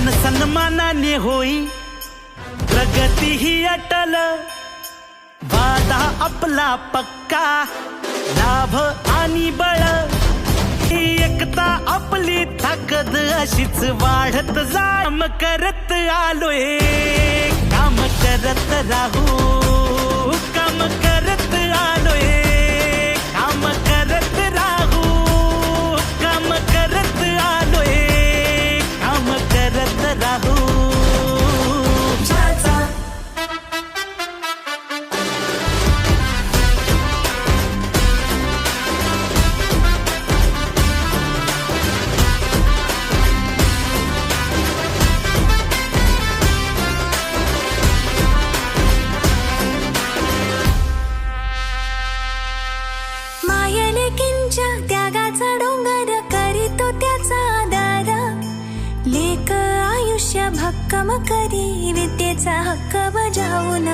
मान सन्मानाने होई. प्रगती ही अटल. वादा आपला पक्का. लाभ आणि बळ. ही एकता आपली ताकद अशीच वाढत जाम करत आलोय. काम करत राहू. भक्कम करी विद्येचा हक्क बजावून.